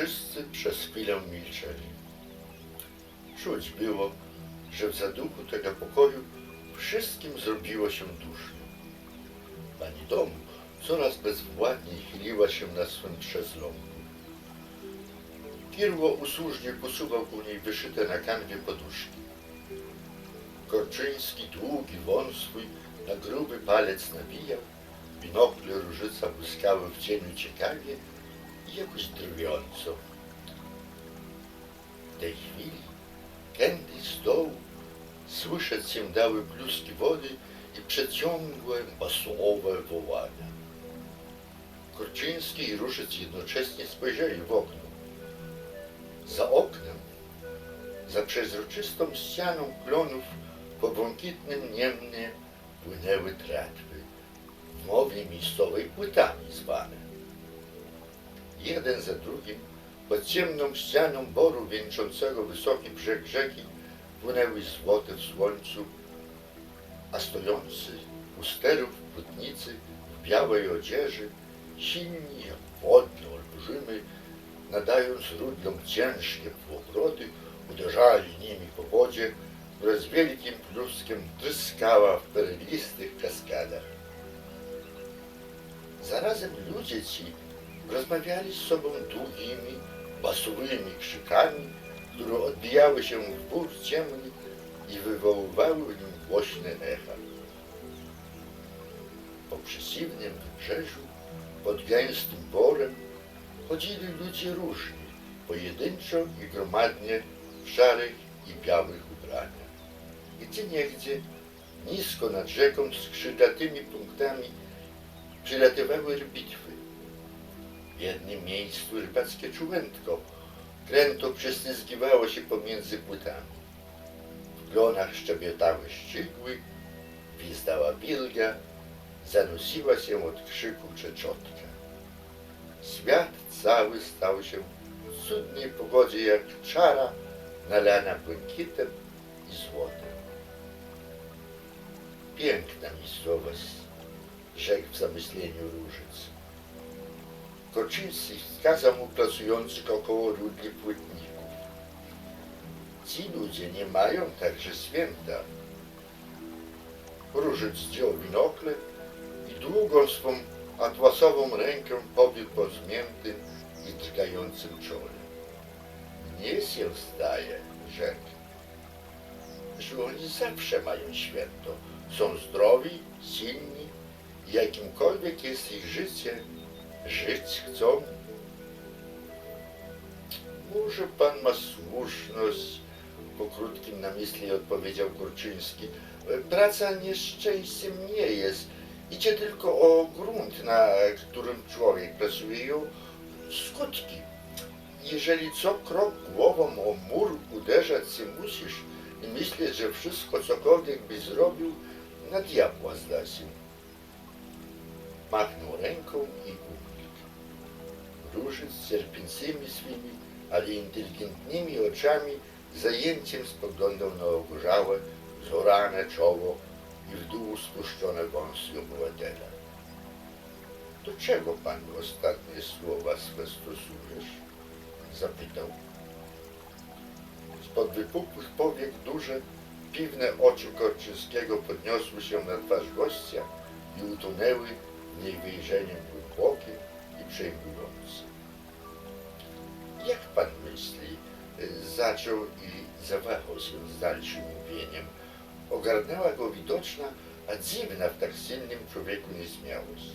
Wszyscy przez chwilę milczeli. Czuć było, że w zaduchu tego pokoju wszystkim zrobiło się duszno. Pani domu coraz bezwładniej chyliła się na swym przezlągu. Kirło usłużnie posuwał u niej wyszyte na kanwie poduszki. Korczyński długi wąs swój na gruby palec nabijał, binokle różyca błyskały w cieniu ciekawie jakoś drwiąco. W tej chwili kędy z dołu słyszeć się dały pluski wody i przeciągłe, basowe wołania. Korczyński i Różyc jednocześnie spojrzeli w okno. Za oknem, za przezroczystą ścianą klonów po błękitnym niemnie płynęły tratwy, w mowie miejscowej płytami zwane. Jeden za drugim pod ciemną ścianą boru wieńczącego wysoki brzeg rzeki płynęły złote w słońcu, a stojący u sterów płótnicy w białej odzieży, silni jak olbrzymy, nadając rudlom ciężkie półobroty, uderzali nimi po wodzie, która z wielkim pluskiem tryskała w perlistych kaskadach. Zarazem ludzie ci rozmawiali z sobą długimi, basowymi krzykami, które odbijały się w bór ciemny i wywoływały w nim głośne echa. Po przeciwnym wybrzeżu, pod gęstym borem, chodzili ludzie różni, pojedynczo i gromadnie w szarych i białych ubraniach. Gdzie niegdzie, nisko nad rzeką skrzydlatymi punktami przylatywały rybitwy. W jednym miejscu rybackie czułętko kręto przestyzgiwało się pomiędzy płytami. W glonach szczebiotały szczygły, gwizdała wilga, zanosiła się od krzyku czeczotka. Świat cały stał się w cudnej pogodzie jak czara nalana błękitem i złotem. Piękna miejscowość, rzekł w zamyśleniu Różyc. Koczyński wskazał mu pracujących około rudli płytników. Ci ludzie nie mają także święta. Różyc zdjął binokle i długą swą atłasową rękę powiódł po zmiętym i drgającym czole. Nie się zdaje, rzekł, że oni zawsze mają święto. Są zdrowi, silni i jakimkolwiek jest ich życie, żyć chcą. Może pan ma słuszność, po krótkim namyśle odpowiedział Kurczyński. Praca nieszczęściem nie jest. Idzie tylko o grunt, na którym człowiek pracuje o skutki. Jeżeli co krok głową o mur uderzać się musisz i myśleć, że wszystko cokolwiek byś zrobił, na diabła zda się. Machnął ręką i. Różyc z cierpiącymi swymi, ale inteligentnymi oczami zajęciem spoglądał na ogorzałe, zorane czoło i w dół spuszczone wąsy obywatela. Do czego pan ostatnie słowa swe stosujesz? Zapytał. Spod wypukłych powiek duże, piwne oczy Korczyńskiego podniosły się na twarz gościa i utonęły w niej wyjrzeniem głębokie i przejmujące. Jak pan myśli, y, zaczął i zawahał się z dalszym mówieniem. Ogarnęła go widoczna, a dziwna w tak silnym człowieku nieśmiałość.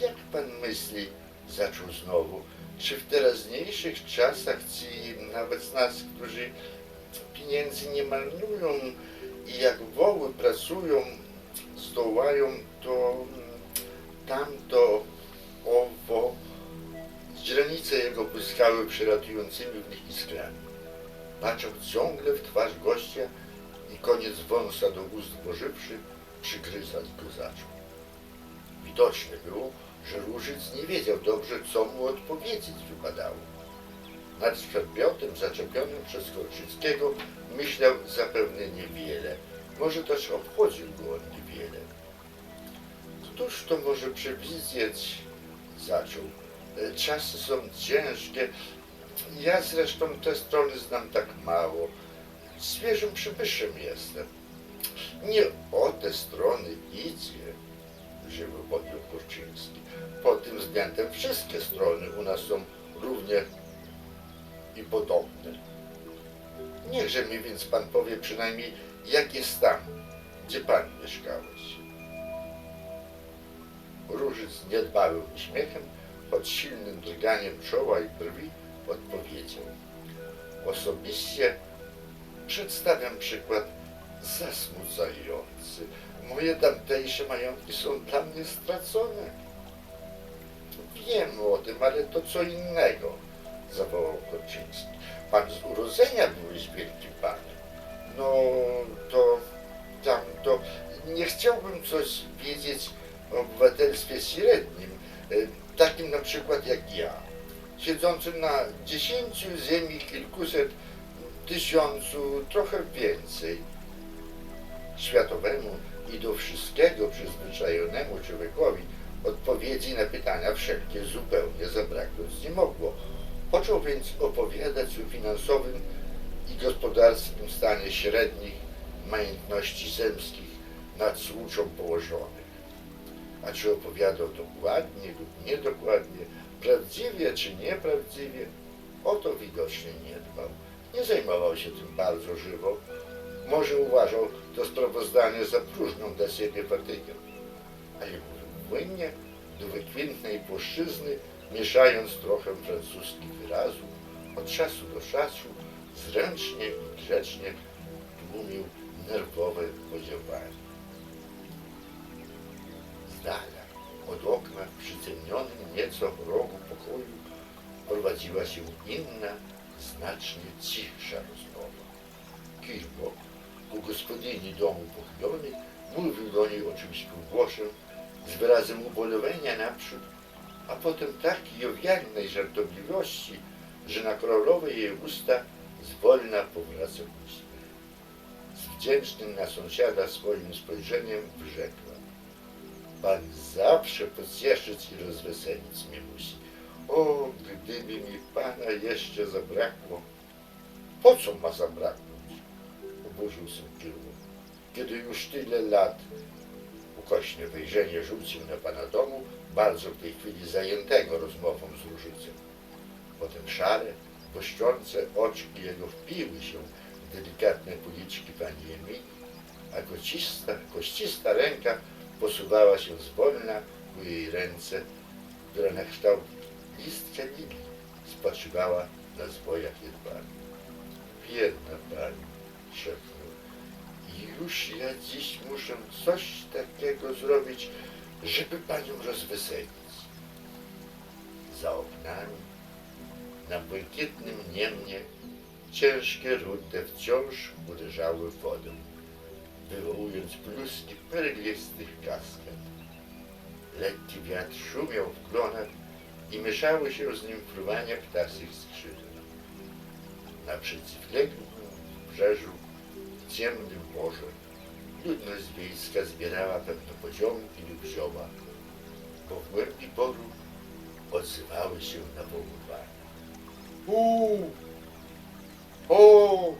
Jak pan myśli, zaczął znowu, czy w teraźniejszych czasach ci nawet z nas, którzy pieniędzy nie marnują i jak woły pracują, zdołają to tamto, owo, źrenice jego błyskały przelatującymi w nich iskrami. Patrzył ciągle w twarz gościa i koniec wąsa do ust włożywszy, przygryzać go zaczął. Widoczne było, że Różyc nie wiedział dobrze, co mu odpowiedzieć wypadało. Nad przedmiotem zaczepionym przez Korczyckiego myślał zapewne niewiele. Może też obchodził go on niewiele. Któż to może przewidzieć, zaczął, E, Czasy są ciężkie. Ja zresztą te strony znam tak mało. Świeżym przybyszem jestem. Nie o te strony idzie, żywy podjął Kurczyński. Pod tym względem wszystkie strony u nas są równie i podobne. Niechże mi więc pan powie przynajmniej, jak jest tam, gdzie pan mieszkałeś. Różyc niedbałym uśmiechem, pod silnym drganiem czoła i brwi odpowiedział. Osobiście przedstawiam przykład zasmucający. Moje tamtejsze majątki są dla mnie stracone. Wiem o tym, ale to co innego, zawołał Korczyński. Pan z urodzenia byłeś wielkim panem. No to tam to nie chciałbym coś wiedzieć obywatelstwie średnim, e, takim na przykład jak ja, siedzącym na dziesięciu ziemi kilkuset tysiącu, trochę więcej. Światowemu i do wszystkiego przyzwyczajonemu człowiekowi odpowiedzi na pytania wszelkie zupełnie zabraknąć nie mogło. Począł więc opowiadać o finansowym i gospodarskim stanie średnich majątności zemskich nad słuczą położonych. A czy opowiadał dokładnie lub niedokładnie, prawdziwie czy nieprawdziwie, o to widocznie nie dbał. Nie zajmował się tym bardzo żywo. Może uważał to sprawozdanie za próżną dla siebie fatykę. Ale mówił płynnie, do wykwintnej płaszczyzny, mieszając trochę francuskich wyrazów, od czasu do czasu, zręcznie i grzecznie tłumił nerwowe podziałanie. Dala, od okna w przyciemnionym nieco rogu pokoju prowadziła się inna, znacznie cichsza rozmowa. Kilbo, ku gospodyni domu pochylony, mówił do niej o czymś półgłosem, z wyrazem ubolewania naprzód, a potem tak jowialnej żartobliwości, że na królowe jej usta zwolna powracał uśmiech. Z wdzięcznym na sąsiada swoim spojrzeniem wyrzekła. Pan zawsze pocieszyć i rozweselić mnie musi. O, gdyby mi pana jeszcze zabrakło. Po co ma zabraknąć? Oburzył się Kirło. Kiedy już tyle lat ukośne wejrzenie rzucił na pana domu, bardzo w tej chwili zajętego rozmową z Różycem. Potem szare, błyszczące oczki jego wpiły się w delikatne policzki pani Emilii, a kocista, koścista ręka posuwała się zwolna ku jej ręce, która na kształt listka lilii spoczywała na zwojach jedwabnych. Biedna pani, szepnął. Już ja dziś muszę coś takiego zrobić, żeby panią rozweselić. Za oknami, na błękitnym niemnie, ciężkie rude wciąż uderzały w wodę, wywołując pluski perlistych kaskad. Lekki wiatr szumiał w klonach i mieszały się z nim fruwania ptasich skrzydeł. Na przeciwległym brzeżu, w ciemnym morzu, ludność wiejska zbierała pewne poziomki lub zioła, bo w głębi boru odzywały się nawoływania. Uuu! O!